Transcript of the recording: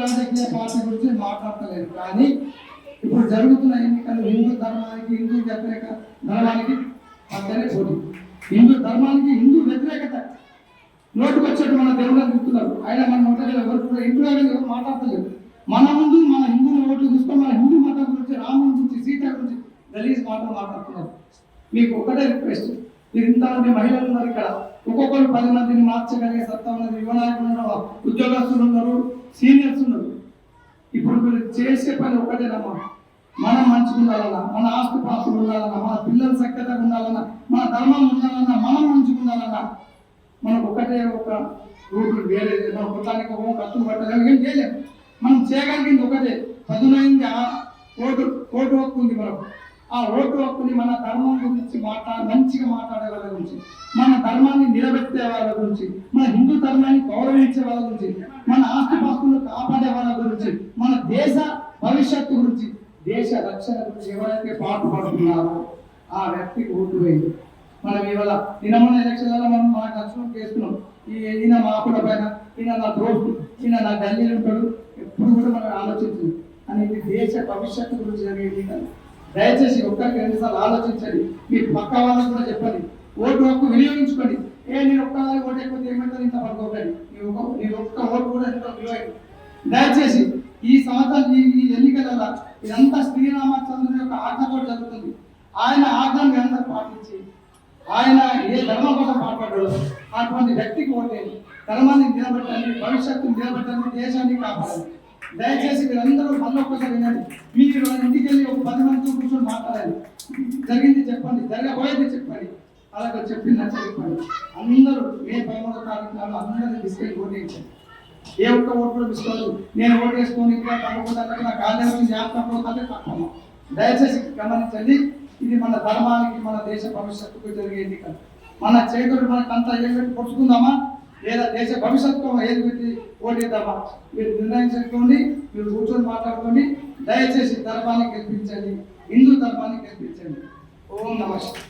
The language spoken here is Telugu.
రాజకీయ పార్టీ గురించి మాట్లాడతలేదు. కానీ ఇప్పుడు జరుగుతున్న ఎన్నికలు హిందూ ధర్మానికి హిందూ వ్యతిరేక ధర్మానికి పక్కనే పోటీ. హిందూ ధర్మానికి హిందూ వ్యతిరేకత నోటుకు వచ్చేట్టు మన దేవుళ్ళని చూస్తున్నారు ఆయన మన నోట్లో ఎవరు కూడా ఇంట్లో ఎవరు మాట్లాడతలేదు. మన ముందు మన హిందువుల ఓట్లు చూస్తే మన హిందూ మతం గురించి రాముని గురించి సీత గురించి గలీజ్ మాటలు మాట్లాడుతున్నారు. మీకు ఒకటే రిక్వెస్ట్. మీరు ఇంతమంది మహిళలు ఉన్నారు ఇక్కడ. ఒక్కొక్కరు పది మందిని మార్చగలిగే సత్తా ఉన్నది. యువనాయకులు ఉన్నారు ఉద్యోగస్తులు ఉన్నారు సీనియర్స్ ఉన్నారు ఇప్పుడు మీరు చేసే పని ఒకటేనమ్మా మనం మంచిగా ఉండాలన్నా మన ఆస్తి పాస్తులు ఉండాలన్నా మన పిల్లలు సఖ్యతగా ఉండాలన్నా మన ధర్మం ఉండాలన్నా మనం మంచిగా ఉండాలన్నా మనకు ఒకటే ఒక రూట్లు వేరే మనం కొట్టానికి ఒక కత్తులు పట్టలేము ఏం చేయలేము మనం చేయగలిగింది ఒకటే. పదునైంది ఆ ఓటు ఓటు హక్కు ఉంది మనకు. ఆ ఓటు హక్కుని మన ధర్మం గురించి మాట్లాడి మంచిగా మాట్లాడే వాళ్ళ గురించి మన ధర్మాన్ని నిలబెట్టే వాళ్ళ గురించి మన హిందూ ధర్మాన్ని గౌరవించే వాళ్ళ గురించి మన ఆస్తిపాస్తులను కాపాడే వాళ్ళ గురించి మన దేశ భవిష్యత్తు గురించి దేశ రక్షణ గురించి ఎవరైతే పాటుపడుతున్నారో ఆ వ్యక్తికి ఓటు వేయండి మనం ఇవాళ నిన్న మొన్న ఎలక్షన్లలో మనం మా నచ్చినట్టు చేస్తున్నాం ఈ ఈయన మా కూడా పైన ఈయన నా దోస్తు ఈయన నా గల్లీలు ఉంటాడు. ఎప్పుడు కూడా మనం ఆలోచించదు అనేది దేశ భవిష్యత్తు గురించి జరిగేది కాదు. దయచేసి ఒక్కరికి రెండుసార్లు ఆలోచించండి. మీ పక్క వాళ్ళకి కూడా చెప్పండి. ఓటు హక్కు వినియోగించుకోండి. ఏ నేను ఒక్కదాని ఓటు ఎక్కువ ఏమంటారు ఇంత పడుకోకండి నీ ఒక్క నీ ఒక్క ఓటు కూడా ఎంతో విలువైంది. దయచేసి ఈ సంవత్సరం ఈ ఈ ఇదంతా శ్రీరామచంద్రుని యొక్క ఆజ్ఞ కూడా జరుగుతుంది. ఆయన ఆజ్ఞను అందరూ పాటించి ఆయన ఏ ధర్మం కోసం మాట్లాడాడు అటువంటి వ్యక్తికి ఓటే ధర్మాన్ని నిలబెట్టండి భవిష్యత్తును నిలబెట్టండి దేశాన్ని కాపాడండి. దయచేసి మీరందరూ మళ్ళీ ఒక్కసారి వినండి. మీరు ఇంటికి వెళ్ళి ఒక పది మందితో కూర్చొని మాట్లాడాలి జరిగింది చెప్పండి జరగబోయేది చెప్పండి. అలాగే చెప్పిందని చెప్పండి. అందరూ మే పదమూడో తారీఖు అందరినీ తీసుకెళ్ళి ఓటేయించండి ఏ ఒక్క ఓటు కూడా తీసుకోవద్దు నేను ఓటు వేసుకొని ఇంకా తప్పకుండా నా కాలేజీ జ్ఞాపకం పోతే తప్పమ్మ దయచేసి గమనించండి ఇది మన ధర్మానికి మన దేశ భవిష్యత్తుకు జరిగే ఎన్నిక. మన చేతులు మనకంతా అంతా ఏం పెట్టి పొడుచుకుందామా? లేదా దేశ భవిష్యత్తు ఏది పెట్టి ఓటేద్దామా మీరు నిర్ణయించుకోండి మీరు కూర్చొని మాట్లాడుకోండి. దయచేసి ధర్మాన్ని గెలిపించండి హిందూ ధర్మాన్ని గెలిపించండి. ఓం నమస్తే